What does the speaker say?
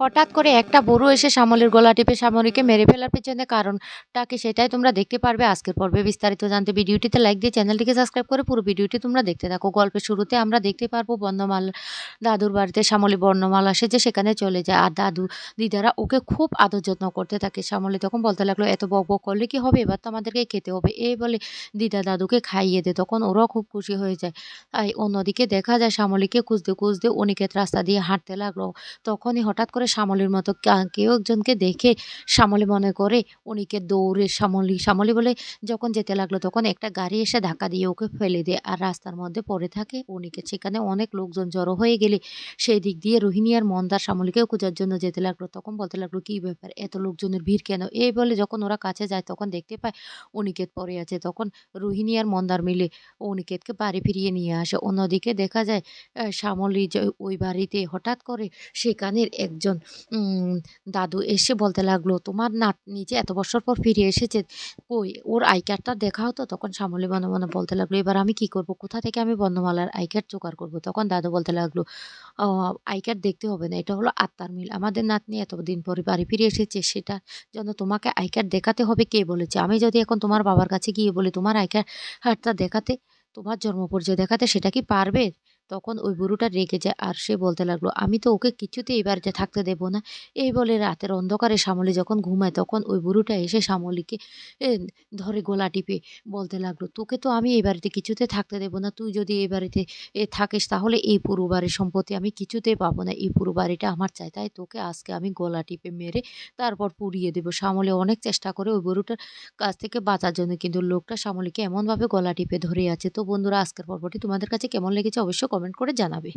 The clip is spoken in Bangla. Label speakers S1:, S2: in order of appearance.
S1: হঠাৎ করে একটা বুড়ো এসে শ্যামলীর গলা টিপে শ্যামলীকে মেরে ফেলার পেছনে কারণটা কি সেটাই তোমরা দেখতে পারবে আজকের পর্বে বিস্তারিত জানতে ভিডিওটিতে লাইক দিয়ে চ্যানেলটিকে সাবস্ক্রাইব করে পুরো ভিডিওটি তোমরা দেখতে থাকো। গল্পের শুরুতে আমরা দেখতে পারব বর্ণমাল, দাদুর বাড়িতে শ্যামলী বর্ণমাল আসে যে সেখানে চলে যায় আর দাদু দিদারা ওকে খুব আদর যত্ন করতে থাকে। শ্যামলী তখন বলতে লাগল, এত বক বক করলে কি হবে? এবার তো আমাদেরকে খেতে হবে। এই বলে দিদা দাদুকে খাইয়ে দে তখন ওরাও খুব খুশি হয়ে যায়। তাই অন্যদিকে দেখা যায়, শ্যামলীকে খুঁজতে খুঁজতে অনিকেত রাস্তা দিয়ে হাঁটতে লাগল। তখনই হঠাৎ করে শ্যামলীর মতো কেউ একজনকে দেখে শ্যামলী মনে করে উনিকে দৌড়ে শ্যামলী শ্যামলী বলে যখন যেতে লাগল তখন একটা গাড়ি এসে ধাক্কা দিয়ে ওকে ফেলে দেয় আর রাস্তার মধ্যে পড়ে থাকে অনিকেত সেখানে অনেক লোকজন জড়ো হয়ে গেলে সেই দিক দিয়ে রোহিণী আর মন্দার শ্যামলীকেও খোঁজার জন্য যেতে লাগল। তখন বলতে লাগল, কী ব্যাপার? এত লোকজনের ভিড় কেন? এই বলে যখন ওরা কাছে যায় তখন দেখতে পায় অনিকেত পড়ে আছে। তখন রোহিণী আর মন্দার মিলে অনিকেতকে বাড়ি ফিরিয়ে নিয়ে আসে। অন্যদিকে দেখা যায় শ্যামলী ওই বাড়িতে হঠাৎ করে সেখানের একজন উম, দাদু এসে বলতে লাগল তোমার নাতনি যে এত বছর পর ফিরে এসেছে কই? ওর আই কার্ডটা দেখা হতো? তখন শ্যামলী মনে মনে বলতে লাগল এবার আমি কি করব? কোথা থেকে আমি বর্ণমালার আই কার্ড জোগাড় করব? তখন দাদু বলতে লাগল আই কার্ড দেখতে হবে না এটা হলো আত্মার মিল। আমাদের নাতনি এতদিন পরে বাড়ি ফিরে এসেছে সেটা জন্য তোমাকে আই কার্ড দেখাতে হবে কে বলেছে? আমি যদি এখন তোমার বাবার কাছে গিয়ে বলি তোমার আই কার্ডটা দেখাতে তোমার জন্ম পরিচয় দেখাতে সেটা কি পারবে? তখন ওই বুড়োটা রেগে যায় আর সে বলতে লাগল, আমি তো ওকে কিছুতেই এই বাড়িতে থাকতে দেব না। এই বলে রাতের অন্ধকারে শ্যামলী যখন ঘুমায় তখন ওই বুড়োটা এসে শ্যামলীকে ধরে গলা টিপে বলতে লাগল, তোকে তো আমি এই বাড়িতে কিছুতে থাকতে দেব না। তুই যদি এই বাড়িতে থাকিস তাহলে এই পুরো বাড়ির সম্পত্তি আমি কিছুতেই পাবো না। এই পুরো বাড়িটা আমার চাই। তাই তোকে আজকে আমি গলা টিপে মেরে তারপর পুড়িয়ে দেবো। শ্যামলী অনেক চেষ্টা করে ওই বুড়োটার কাছ থেকে বাঁচার জন্য, কিন্তু লোকটা শ্যামলীকে এমনভাবে গলা টিপে ধরে আছে। তো বন্ধুরা, আজকের পর্বটি তোমাদের কাছে কেমন লেগেছে অবশ্যই কমেন্ট করে জানাবে।